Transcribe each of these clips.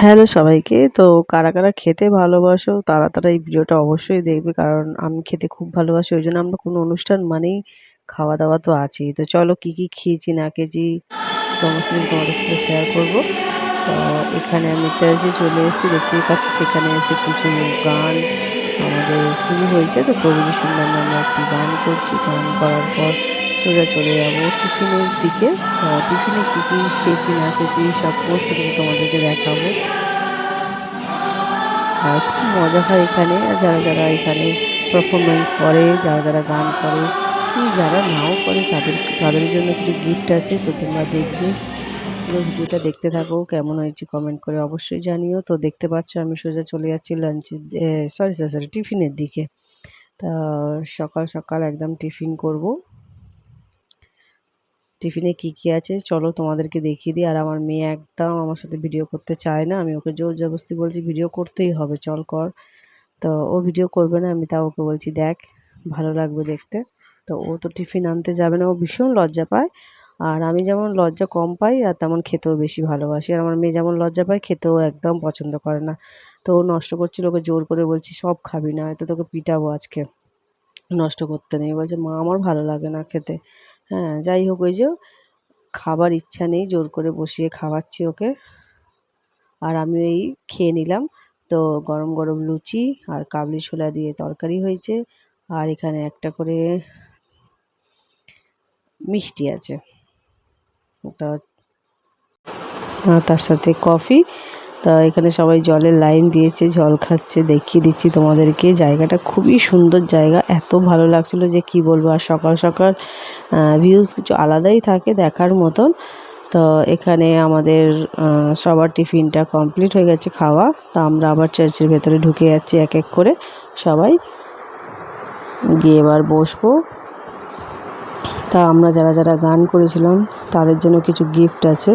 Hello সবাইকে। তো কারা কারা খেতে ভালোবাসো তারা তারা এই ভিডিওটা অবশ্যই দেখবে কারণ আমি খেতে খুব ভালোবাসি, ওই জন্য আমরা কোনো অনুষ্ঠান মানেই খাওয়া দাওয়া তো আছেই। তো চলো কি কি খেয়েছি না খেয়েছি সমস্ত তোমাদের সাথে শেয়ার করব। তো এখানে আমি চার্চে চলে এসেছি, দেখতেই পাচ্ছি সেখানে এসে কিছু গান আমাদের শুরু হয়েছে। তো প্রভু শুনলাম আমরা একটি গান করছি। গান করার পর সোজা চলে যাব। টিফিনের দিকে টিফিনে কী কী খেয়েছি, না খেয়েছি, সব সমস্ত কিছু তোমাদেরকে দেখাবো। আর খুব মজা হয় এখানে যারা যারা এখানে পারফরমেন্স করে, যারা যারা গান করে যারা নাও করে, তাদের তাদের জন্য কিছু গিফট আছে, তো তোমরা দেখবে। পুরো ভিডিওটা দেখতে থাকো, কেমন হয়েছে কমেন্ট করে অবশ্যই জানিও। তো দেখতে পাচ্ছ আমি সোজা চলে যাচ্ছি লাঞ্চের সরি সরি সরি টিফিনের দিকে। তা সকাল সকাল একদম টিফিন করব। টিফিনে কি কি আছে? চলো তোমাদেরকে দেখিয়ে দিই। আর আমার মেয়ে একদম আমার সাথে ভিডিও করতে চায় না। আমি ওকে জোর জবরদস্তি বলছি, ভিডিও করতেই হবে, চল কর। তো ও ভিডিও করবে না, আমি তাও ওকে বলছি, দেখ, ভালো লাগবে দেখতে। তো ও তো টিফিন আনতে যাবে না, ও ভীষণ লজ্জা পায়। আর আমি যেমন লজ্জা কম পাই, আর তেমন খেতেও বেশি ভালোবাসি। আর আমার মেয়ে যেমন লজ্জা পায়, খেতেও একদম পছন্দ করে না। তো ও নষ্ট করছিল, ওকে জোর করে বলছি, সব খাবি না হয়তো তোকে পিটাবো আজকে। নষ্ট করতে নেই। বলছে, মা, আমার ভালো লাগে না খেতে। হ্যাঁ যাই হোক, ওই যে খাবার ইচ্ছা নেই, জোর করে বসিয়ে খাওয়াচ্ছি ওকে। আর আমি এই খেয়ে নিলাম। তো গরম গরম লুচি আর কাবলি ছোলা দিয়ে তরকারি হয়েছে। আর এখানে একটা করে মিষ্টি আছে। তা তার সাথে কফি তা এখানে সবাই জলের লাইন দিয়েছে, জল খাচ্ছে, দেখিয়ে দিচ্ছি তোমাদেরকে। জায়গাটা খুবই সুন্দর জায়গা, এত ভালো লাগছিল যে কি বলব, আর সকাল সকাল ভিউজ কিছু আলাদাই থাকে দেখার মতন। তো এখানে আমাদের সবার টিফিনটা কমপ্লিট হয়ে গেছে খাওয়া। তা আমরা আবার চার্চের ভেতরে ঢুকে যাচ্ছি এক এক করে সবাই। গিয়ে এবার বসবো। তা আমরা যারা যারা গান করেছিলাম, তাদের জন্য কিছু গিফট আছে।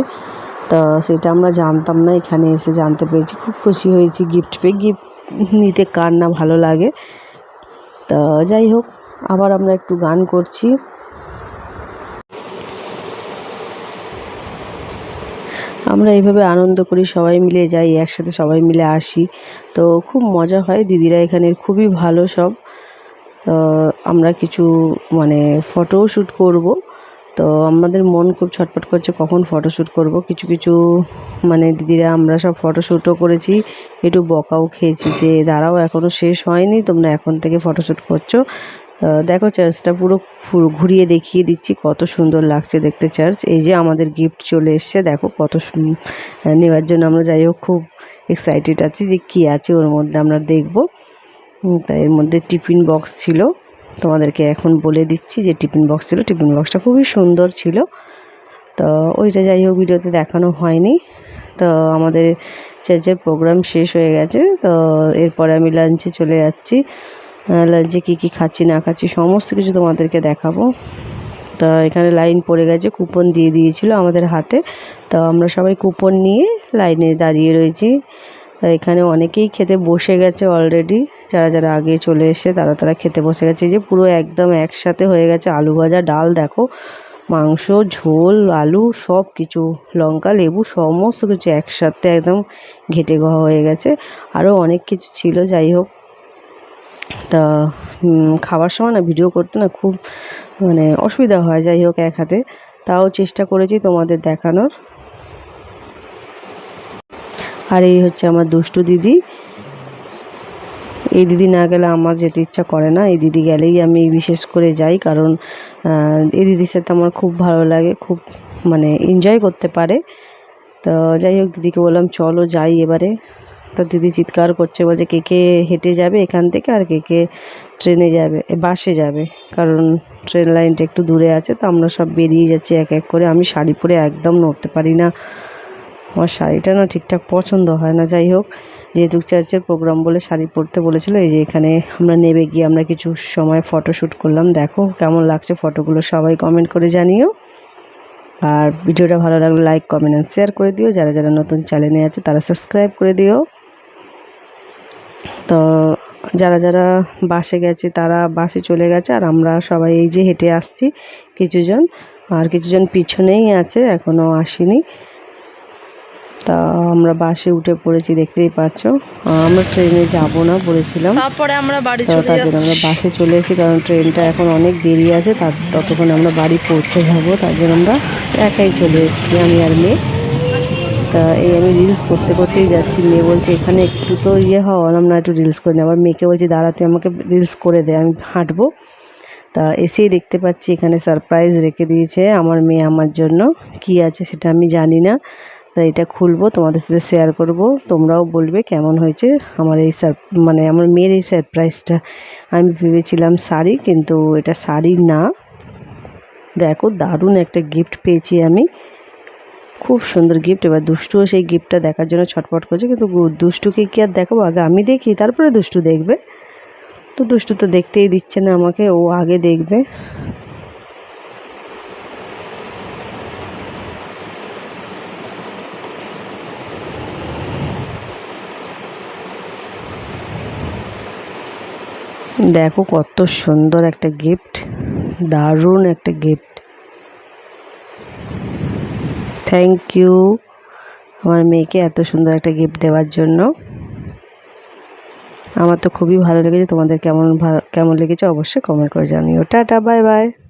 তো সেটা আমরা জানতাম না, এখানে এসে জানতে পেরেছি। খুব খুশি হয়েছি গিফট পেয়ে। গিফট নিতে কার না ভালো লাগে। তো যাই হোক, আবার আমরা একটু গান করছি। আমরা এইভাবে আনন্দ করি, সবাই মিলে যাই, একসাথে সবাই মিলে আসি। তো খুব মজা হয়, দিদিরা এখানের খুবই ভালো সব। তো আমরা কিছু মানে ফটোও শ্যুট করব। তো আমাদের মন খুব ছটফট করছে কখন ফটোশ্যুট করব। কিছু কিছু মানে দিদিরা, আমরা সব ফটোশ্যুটও করেছি। একটু বকাও খেয়েছি যে, দাঁড়াও এখনও শেষ হয়নি, তোমরা এখন থেকে ফটোশ্যুট করছ। দেখো চার্চটা পুরো ঘুরিয়ে দেখিয়ে দিচ্ছি, কত সুন্দর লাগছে দেখতে চার্চ এই যে আমাদের গিফট চলে এসছে, দেখো কত নেওয়ার জন্য আমরা যাই হোক, খুব এক্সাইটেড আছি যে কী আছে ওর মধ্যে আমরা দেখব। তাই এর মধ্যে টিফিন বক্স ছিল। তোমাদেরকে এখন বলে দিচ্ছি যে টিফিন বক্স ছিল। টিফিন বক্সটা খুবই সুন্দর ছিল। তো ওইটা যাই হোক, ভিডিওতে দেখানো হয়নি। তো আমাদের চার্চের প্রোগ্রাম শেষ হয়ে গেছে। তো এরপরে আমি লাঞ্চে চলে যাচ্ছি। লাঞ্চে কী কী খাচ্ছি, না খাচ্ছি, সমস্ত কিছু তোমাদেরকে দেখাবো। তা এখানে লাইন পড়ে গেছে কুপন দিয়ে দিয়েছিল আমাদের হাতে। তো আমরা সবাই কুপন নিয়ে লাইনে দাঁড়িয়ে রয়েছি। এখানে অনেকেই খেতে বসে গেছে অলরেডি যারা যারা আগে চলে এসে তারা তারা খেতে বসে গেছে। যে পুরো একদম একসাথে হয়ে গেছে আলু ভাজা, ডাল দেখো, মাংস, ঝোল, আলু সব কিছু লঙ্কা, লেবু সমস্ত কিছু একসাথে একদম ঘেটে ঘা হয়ে গেছে। আরও অনেক কিছু ছিল, যাই হোক। তা খাবার সময় না ভিডিও করতে না খুব মানে অসুবিধা হয়, যাই হোক, এক হাতে। তাও চেষ্টা করেছি তোমাদের দেখানোর। আর এই হচ্ছে আমার দুষ্টু দিদি। এই দিদি না গেলে আমার যেতে ইচ্ছা করে না। এই দিদি গেলেই আমি বিশেষ করে যাই কারণ এই দিদির সাথে আমার খুব ভালো লাগে, খুব মানে এনজয় করতে পারে। তো যাই হোক, দিদিকে বললাম, চলো যাই এবারে। তো দিদি চিৎকার করছে, বলছে, কে কে হেঁটে যাবে এখান থেকে আর কে কে ট্রেনে যাবে বাসে যাবে? কারণ ট্রেন লাইনটা একটু দূরে আছে, তো আমরা সব বেরিয়ে যাচ্ছি এক এক করে। আমি শাড়ি পরে একদম নড়তে পারি না। আমার শাড়িটা না ঠিকঠাক পছন্দ হয় না। যাই হোক যেহেতু চার্চের প্রোগ্রাম বলে শাড়ি পরতে বলেছিল, এই যে এখানে আমরা নেবে গিয়ে আমরা কিছু সময় ফটো শ্যুট করলাম। দেখো কেমন লাগছে ফটোগুলো সবাই কমেন্ট করে জানিও। আর ভিডিওটা ভালো লাগলে লাইক কমেন্ট অ্যান্ড শেয়ার করে দিও। যারা যারা নতুন চ্যানেলে আছে, তারা সাবস্ক্রাইব করে দিও। তো যারা যারা বাসে গেছে, তারা বাসে চলে গেছে, আর আমরা সবাই এই যে হেঁটে আসছি, কিছুজন। আর কিছুজন পিছনেই আছে এখনও আসেনি। তা আমরা বাসে উঠে পড়েছি দেখতেই পাচ্ছ। আমরা ট্রেনে যাব না বলেছিলাম। তারপরে আমরা বাড়ি চলে তার জন্য আমরা বাসে চলে এসেছি কারণ ট্রেনটা এখন অনেক দেরি আছে তার ততক্ষণ আমরা বাড়ি পৌঁছে যাব তার জন্য আমরা একাই চলে এসেছি আমি আর মেয়ে। তা এই আমি রিলস করতে করতেই যাচ্ছি মেয়ে বলছে এখানে একটু তো ইয়ে হওয়া না একটু রিলস করে আবার মেয়েকে বলছি দাঁড়াতে আমাকে রিলস করে দে আমি হাঁটবো। তা এসেই দেখতে পাচ্ছি এখানে সারপ্রাইজ রেখে দিয়েছে আমার মেয়ে আমার জন্য। কি আছে সেটা আমি জানি না। তা এটা খুলবো, তোমাদের সাথে শেয়ার করব। তোমরাও বলবে কেমন হয়েছে আমার এই মানে আমার মেয়ের এই সারপ্রাইজটা আমি ভেবেছিলাম শাড়ি, কিন্তু এটা শাড়ি না। দেখো, দারুণ একটা গিফট পেয়েছি আমি। খুব সুন্দর গিফট এবার দুষ্টুও সেই গিফটটা দেখার জন্য ছটফট করছে, কিন্তু দুষ্টুকে কি আর দেখাবো? আগে আমি দেখি, তারপরে দুষ্টু দেখবে। তো দুষ্টু তো দেখতেই দিচ্ছে না আমাকে, ও আগে দেখবে। দেখো কত সুন্দর একটা গিফট দারুণ একটা গিফট থ্যাংক ইউ আমার মেয়েকে এত সুন্দর একটা গিফট দেওয়ার জন্য। আমার তো খুবই ভালো লেগেছে। তোমাদের কেমন কেমন লেগেছে অবশ্যই কমেন্ট করে জানিও। Tata bye bye